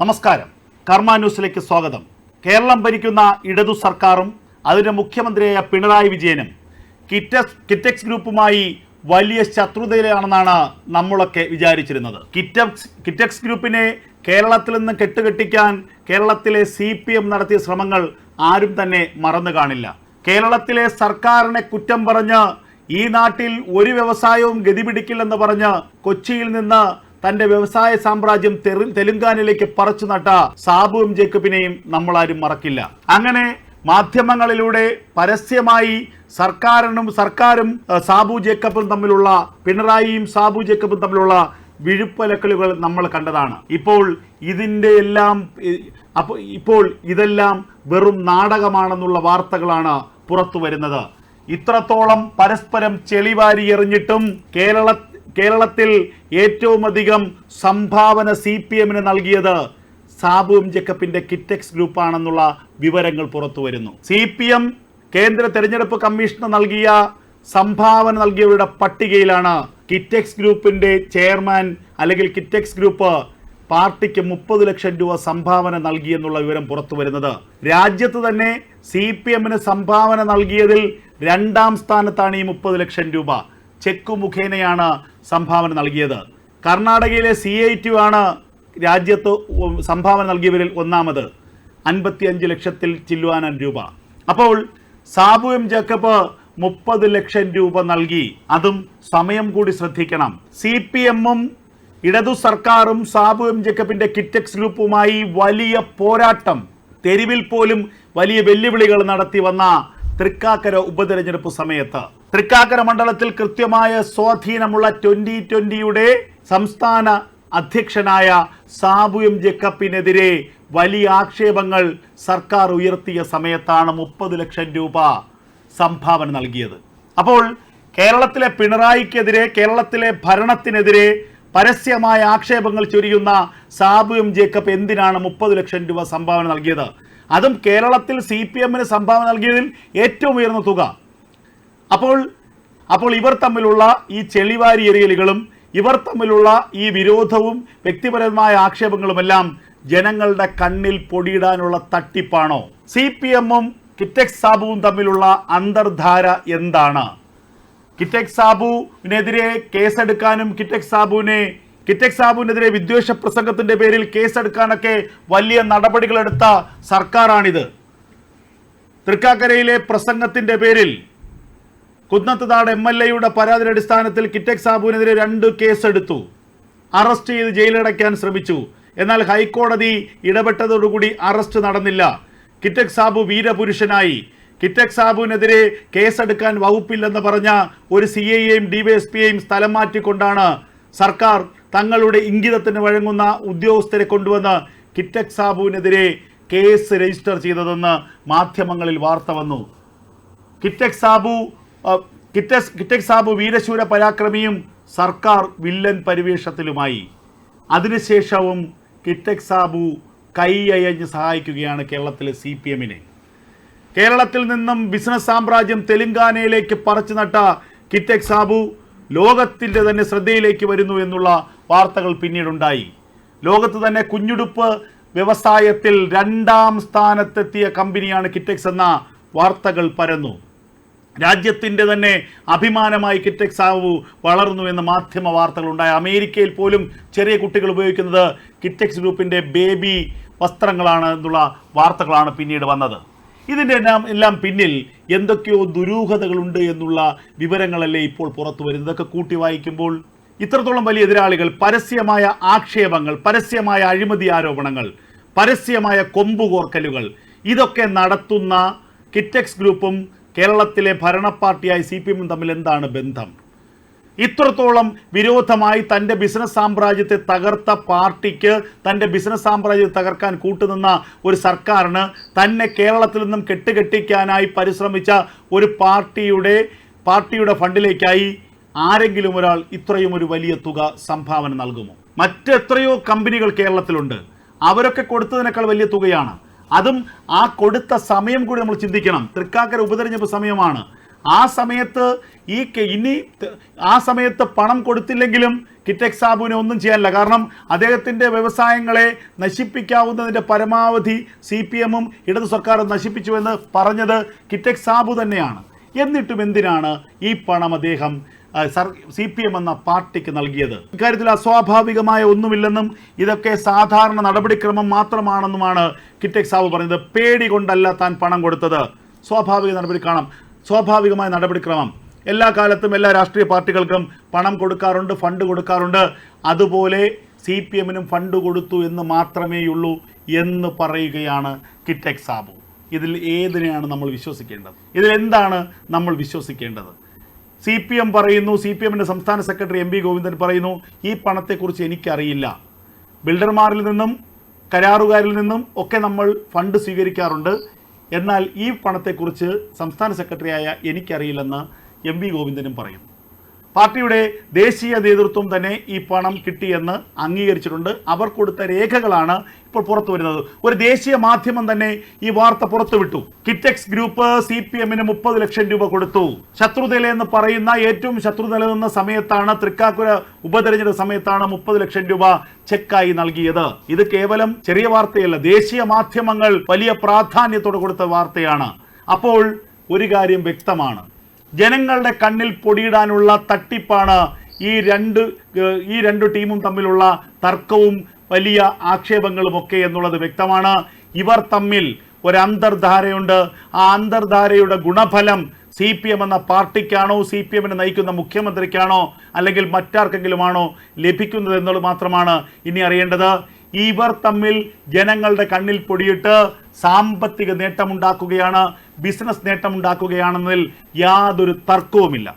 നമസ്കാരം. കർമ്മ ന്യൂസിലേക്ക് സ്വാഗതം. കേരളം ഭരിക്കുന്ന ഇടതു സർക്കാരും അതിന്റെ മുഖ്യമന്ത്രിയായ പിണറായി വിജയനും കിറ്റസ് കിറ്റക്സ് ഗ്രൂപ്പുമായി വലിയ ശത്രുതയിലാണെന്നാണ് നമ്മളൊക്കെ വിചാരിച്ചിരുന്നത്. കിറ്റക്സ് കിറ്റക്സ് ഗ്രൂപ്പിനെ കേരളത്തിൽ നിന്ന് കെട്ടുകെട്ടിക്കാൻ കേരളത്തിലെ സി നടത്തിയ ശ്രമങ്ങൾ ആരും തന്നെ മറന്നു കാണില്ല. കേരളത്തിലെ സർക്കാരിനെ കുറ്റം പറഞ്ഞ് ഈ നാട്ടിൽ ഒരു വ്യവസായവും ഗതിപിടിക്കില്ലെന്ന് പറഞ്ഞ് കൊച്ചിയിൽ നിന്ന് തന്റെ വ്യവസായ സാമ്രാജ്യം തെലുങ്കാനയിലേക്ക് പറിച്ചു നട്ട സാബുവും ജേക്കബിനെയും നമ്മളാരും മറക്കില്ല. അങ്ങനെ മാധ്യമങ്ങളിലൂടെ പരസ്യമായി സർക്കാരിനും സർക്കാരും സാബു ജേക്കബും തമ്മിലുള്ള പിണറായിയും സാബു ജേക്കബും തമ്മിലുള്ള വിഴുപ്പലക്കലുകൾ നമ്മൾ കണ്ടതാണ്. ഇപ്പോൾ ഇതിന്റെ എല്ലാം അപ്പോൾ ഇപ്പോൾ ഇതെല്ലാം വെറും നാടകമാണെന്നുള്ള വാർത്തകളാണ് പുറത്തു വരുന്നത്. ഇത്രത്തോളം പരസ്പരം ചെളിവാരി എറിഞ്ഞിട്ടും കേരള കേരളത്തിൽ ഏറ്റവും അധികം സംഭാവന സി പി എമ്മിന് നൽകിയത് സാബുവും ജക്കപ്പിന്റെ കിറ്റക്സ് ഗ്രൂപ്പാണെന്നുള്ള വിവരങ്ങൾ പുറത്തു വരുന്നു സി പി എം കേന്ദ്ര തെരഞ്ഞെടുപ്പ് കമ്മീഷന് നൽകിയ സംഭാവന നൽകിയവരുടെ പട്ടികയിലാണ് കിറ്റക്സ് ഗ്രൂപ്പിന്റെ ചെയർമാൻ അല്ലെങ്കിൽ കിറ്റക്സ് ഗ്രൂപ്പ് പാർട്ടിക്ക് മുപ്പത് ലക്ഷം രൂപ സംഭാവന നൽകിയെന്നുള്ള വിവരം പുറത്തു വരുന്നത് രാജ്യത്ത് തന്നെ സി പി എമ്മിന് സംഭാവന നൽകിയതിൽ രണ്ടാം സ്ഥാനത്താണ് ഈ മുപ്പത് ലക്ഷം രൂപ. ചെക്ക് മുഖേനയാണ് സംഭാവന നൽകിയത്. കർണാടകയിലെ സി ഐ ടി ആണ് രാജ്യത്ത് സംഭാവന നൽകിയവരിൽ ഒന്നാമത്. അൻപത്തിയഞ്ച് ലക്ഷത്തിൽ ചില്ലുവാനൻ രൂപ. അപ്പോൾ സാബു എം ജേക്കബ് മുപ്പത് ലക്ഷം രൂപ നൽകി. അതും സമയം കൂടി ശ്രദ്ധിക്കണം. സി പി എമ്മും ഇടതു സർക്കാരും സാബു എം ജേക്കബിന്റെ കിറ്റക്സ് ഗ്രൂപ്പുമായി വലിയ പോരാട്ടം തെരുവിൽ പോലും വലിയ വെല്ലുവിളികൾ നടത്തി വന്ന തൃക്കാക്കര ഉപതെരഞ്ഞെടുപ്പ് സമയത്ത്. തൃക്കാക്കര മണ്ഡലത്തിൽ കൃത്യമായ സ്വാധീനമുള്ള ട്വന്റി ട്വന്റിയുടെ സംസ്ഥാന അധ്യക്ഷനായ സാബു എം ജക്കപ്പിനെതിരെ വലിയ ആക്ഷേപങ്ങൾ സർക്കാർ ഉയർത്തിയ സമയത്താണ് മുപ്പത് ലക്ഷം രൂപ സംഭാവന നൽകിയത്. അപ്പോൾ കേരളത്തിലെ പിണറായിക്കെതിരെ കേരളത്തിലെ ഭരണത്തിനെതിരെ പരസ്യമായ ആക്ഷേപങ്ങൾ ചൊരിയുന്ന സാബു എം ജേക്കബ് എന്തിനാണ് മുപ്പത് ലക്ഷം രൂപ സംഭാവന നൽകിയത്? അതും കേരളത്തിൽ സി പി എമ്മിന് സംഭാവന നൽകിയതിൽ ഏറ്റവും ഉയർന്ന തുക അപ്പോൾ അപ്പോൾ ഇവർ തമ്മിലുള്ള ഈ ചെളിവാരി എറിയലുകളും ഇവർ തമ്മിലുള്ള ഈ വിരോധവും വ്യക്തിപരമായ ആക്ഷേപങ്ങളുമെല്ലാം ജനങ്ങളുടെ കണ്ണിൽ പൊടിയിടാനുള്ള തട്ടിപ്പാണോ? സി പി എമ്മും കിറ്റക് സാബുവും തമ്മിലുള്ള അന്തർധാര എന്താണ്? കിറ്റക് സാബുവിനെതിരെ കേസെടുക്കാനും കിറ്റക് സാബുവിനെ കിറ്റക് സാബുവിനെതിരെ വിദ്വേഷ പ്രസംഗത്തിന്റെ പേരിൽ കേസെടുക്കാനൊക്കെ വലിയ നടപടികളെടുത്ത സർക്കാരാണിത്. തൃക്കാക്കരയിലെ പ്രസംഗത്തിന്റെ പേരിൽ കുന്നത്തുനാട് എം എൽ എയുടെ പരാതിയുടെ അടിസ്ഥാനത്തിൽ കിറ്റക് സാബുവിനെതിരെ രണ്ട് കേസെടുത്തു. അറസ്റ്റ് ചെയ്ത് ജയിലടയ്ക്കാൻ ശ്രമിച്ചു. എന്നാൽ ഹൈക്കോടതി ഇടപെട്ടതോടുകൂടി അറസ്റ്റ് നടന്നില്ല. കിറ്റക് സാബു വീരപുരുഷനായി. കിറ്റക് സാബുവിനെതിരെ കേസെടുക്കാൻ വകുപ്പില്ലെന്ന് പറഞ്ഞ ഒരു സി ഐയെയും ഡിവൈഎസ്പിയെയും സ്ഥലം മാറ്റിക്കൊണ്ടാണ് സർക്കാർ തങ്ങളുടെ ഇംഗിതത്തിന് വഴങ്ങുന്ന ഉദ്യോഗസ്ഥരെ കൊണ്ടുവന്ന് കിറ്റക് സാബുവിനെതിരെ കേസ് രജിസ്റ്റർ ചെയ്തതെന്ന് മാധ്യമങ്ങളിൽ വാർത്ത വന്നു. കിറ്റക് സാബു കിറ്റസ് കിറ്റക് സാബ് വീരശൂര പരാക്രമിയും സർക്കാർ വില്ലൻ പരിവേഷത്തിലുമായി. അതിനുശേഷവും കിറ്റക് സാബു കൈയയഞ്ഞ് സഹായിക്കുകയാണ് കേരളത്തിലെ സി പി എമ്മിനെ. കേരളത്തിൽ നിന്നും ബിസിനസ് സാമ്രാജ്യം തെലുങ്കാനയിലേക്ക് പറിച്ചു നട്ട കിറ്റക് സാബു ലോകത്തിന്റെ തന്നെ ശ്രദ്ധയിലേക്ക് വരുന്നു എന്നുള്ള വാർത്തകൾ പിന്നീടുണ്ടായി. ലോകത്ത് തന്നെ കുഞ്ഞുടുപ്പ് വ്യവസായത്തിൽ രണ്ടാം സ്ഥാനത്തെത്തിയ കമ്പനിയാണ് കിറ്റക്സ് എന്ന വാർത്തകൾ പരന്നു. രാജ്യത്തിന്റെ തന്നെ അഭിമാനമായി കിറ്റക്സ് സാബു വളർന്നു എന്ന മാധ്യമ വാർത്തകൾ ഉണ്ടായി അമേരിക്കയിൽ പോലും ചെറിയ കുട്ടികൾ ഉപയോഗിക്കുന്നത് കിറ്റക്സ് ഗ്രൂപ്പിന്റെ ബേബി വസ്ത്രങ്ങളാണ് എന്നുള്ള വാർത്തകളാണ് പിന്നീട് വന്നത്. ഇതിന്റെ എല്ലാം എല്ലാം പിന്നിൽ എന്തൊക്കെയോ ദുരൂഹതകളുണ്ട് എന്നുള്ള വിവരങ്ങളല്ലേ ഇപ്പോൾ പുറത്തു വരുന്നത്? ഇതൊക്കെ കൂട്ടി വായിക്കുമ്പോൾ ഇത്രത്തോളം വലിയ എതിരാളികൾ പരസ്യമായ ആക്ഷേപങ്ങൾ പരസ്യമായ അഴിമതി ആരോപണങ്ങൾ പരസ്യമായ കൊമ്പുകോർക്കലുകൾ ഇതൊക്കെ നടത്തുന്ന കിറ്റക്സ് ഗ്രൂപ്പും കേരളത്തിലെ ഭരണ പാർട്ടിയായി സി പി എമ്മും തമ്മിൽ എന്താണ് ബന്ധം? ഇത്രത്തോളം വിരോധമായി തന്റെ ബിസിനസ് സാമ്രാജ്യത്തെ തകർത്ത പാർട്ടിക്ക് തന്റെ ബിസിനസ് സാമ്രാജ്യത്തെ തകർക്കാൻ കൂട്ടുനിന്ന ഒരു സർക്കാരിന് തന്നെ കേരളത്തിൽ നിന്നും കെട്ടുകെട്ടിക്കാനായി പരിശ്രമിച്ച ഒരു പാർട്ടിയുടെ പാർട്ടിയുടെ ഫണ്ടിലേക്കായി ആരെങ്കിലും ഒരാൾ ഇത്രയും ഒരു വലിയ തുക സംഭാവന നൽകുമോ? മറ്റെത്രയോ കമ്പനികൾ കേരളത്തിലുണ്ട്. അവരൊക്കെ കൊടുത്തതിനേക്കാൾ വലിയ തുകയാണ്. അതും ആ കൊടുത്ത സമയം കൂടി നമ്മൾ ചിന്തിക്കണം. തൃക്കാക്കര ഉപതെരഞ്ഞെടുപ്പ് സമയമാണ്. ആ സമയത്ത് ഈ ഇനി ആ സമയത്ത് പണം കൊടുത്തില്ലെങ്കിലും കിറ്റക് സാബുവിനെ ഒന്നും ചെയ്യാനില്ല. കാരണം അദ്ദേഹത്തിന്റെ വ്യവസായങ്ങളെ നശിപ്പിക്കാവുന്നതിന്റെ പരമാവധി സി പി എമ്മും ഇടതു സർക്കാരും നശിപ്പിച്ചുവെന്ന് പറഞ്ഞത് കിറ്റക് സാബു തന്നെയാണ്. എന്നിട്ടും എന്തിനാണ് ഈ പണം അദ്ദേഹം സി പി എം എന്ന പാർട്ടിക്ക് നൽകിയത്. ഇക്കാര്യത്തിൽ അസ്വാഭാവികമായ ഒന്നുമില്ലെന്നും ഇതൊക്കെ സാധാരണ നടപടിക്രമം മാത്രമാണെന്നുമാണ് കിറ്റക് സാബു പറഞ്ഞത്. പേടി കൊണ്ടല്ല താൻ പണം കൊടുത്തത്. സ്വാഭാവിക നടപടി കാണാം. സ്വാഭാവികമായ നടപടിക്രമം. എല്ലാ കാലത്തും എല്ലാ രാഷ്ട്രീയ പാർട്ടികൾക്കും പണം കൊടുക്കാറുണ്ട് ഫണ്ട് കൊടുക്കാറുണ്ട്. അതുപോലെ സി പി എമ്മിനും ഫണ്ട് കൊടുത്തു എന്ന് മാത്രമേയുള്ളൂ എന്ന് പറയുകയാണ് കിറ്റക് സാബു. ഇതിൽ ഏതിനെയാണ് നമ്മൾ വിശ്വസിക്കേണ്ടത്? ഇതിൽ എന്താണ് നമ്മൾ വിശ്വസിക്കേണ്ടത്? സി പി എം പറയുന്നു സി പി എമ്മിന്റെ സംസ്ഥാന സെക്രട്ടറി എം വി ഗോവിന്ദൻ പറയുന്നു ഈ പണത്തെക്കുറിച്ച് എനിക്കറിയില്ല. ബിൽഡർമാരിൽ നിന്നും കരാറുകാരിൽ നിന്നും ഒക്കെ നമ്മൾ ഫണ്ട് സ്വീകരിക്കാറുണ്ട്. എന്നാൽ ഈ പണത്തെക്കുറിച്ച് സംസ്ഥാന സെക്രട്ടറിയായ എനിക്കറിയില്ലെന്ന് എം വി ഗോവിന്ദനും പറയുന്നു. പാർട്ടിയുടെ ദേശീയ നേതൃത്വം തന്നെ ഈ പണം കിട്ടിയെന്ന് അംഗീകരിച്ചിട്ടുണ്ട്. അവർ കൊടുത്ത രേഖകളാണ് ഇപ്പോൾ പുറത്തു വരുന്നത്. ഒരു ദേശീയ മാധ്യമം തന്നെ ഈ വാർത്ത പുറത്തുവിട്ടു കിറ്റക്സ് ഗ്രൂപ്പ് സി പി എമ്മിന് മുപ്പത് ലക്ഷം രൂപ കൊടുത്തു. ശത്രുതല എന്ന് പറയുന്ന ഏറ്റവും ശത്രു നിലനിന്ന സമയത്താണ് തൃക്കാക്കുര ഉപതെരഞ്ഞെടുപ്പ് സമയത്താണ് മുപ്പത് ലക്ഷം രൂപ ചെക്കായി നൽകിയത്. ഇത് കേവലം ചെറിയ വാർത്തയല്ല. ദേശീയ മാധ്യമങ്ങൾ വലിയ പ്രാധാന്യത്തോടെ കൊടുത്ത വാർത്തയാണ്. അപ്പോൾ ഒരു കാര്യം വ്യക്തമാണ്. ജനങ്ങളുടെ കണ്ണിൽ പൊടിയിടാനുള്ള തട്ടിപ്പാണ് ഈ രണ്ട് ഈ രണ്ട് ടീമും തമ്മിലുള്ള തർക്കവും വലിയ ആക്ഷേപങ്ങളുമൊക്കെ എന്നുള്ളത് വ്യക്തമാണ്. ഇവർ തമ്മിൽ ഒരു അന്തർധാരയുണ്ട്. ആ അന്തർധാരയുടെ ഗുണഫലം സി പി എം എന്ന പാർട്ടിക്കാണോ സി പി എമ്മിനെ നയിക്കുന്ന മുഖ്യമന്ത്രിക്കാണോ അല്ലെങ്കിൽ മറ്റാർക്കെങ്കിലുമാണോ ലഭിക്കുന്നത് എന്നുള്ളത് മാത്രമാണ് ഇനി അറിയേണ്ടത്. ഇവർ തമ്മിൽ ജനങ്ങളുടെ കണ്ണിൽ പൊടിയിട്ട് സാമ്പത്തിക നേട്ടമുണ്ടാക്കുകയാണ് ബിസിനസ് നേട്ടമുണ്ടാക്കുകയാണെന്നതിൽ യാതൊരു തർക്കവുമില്ല.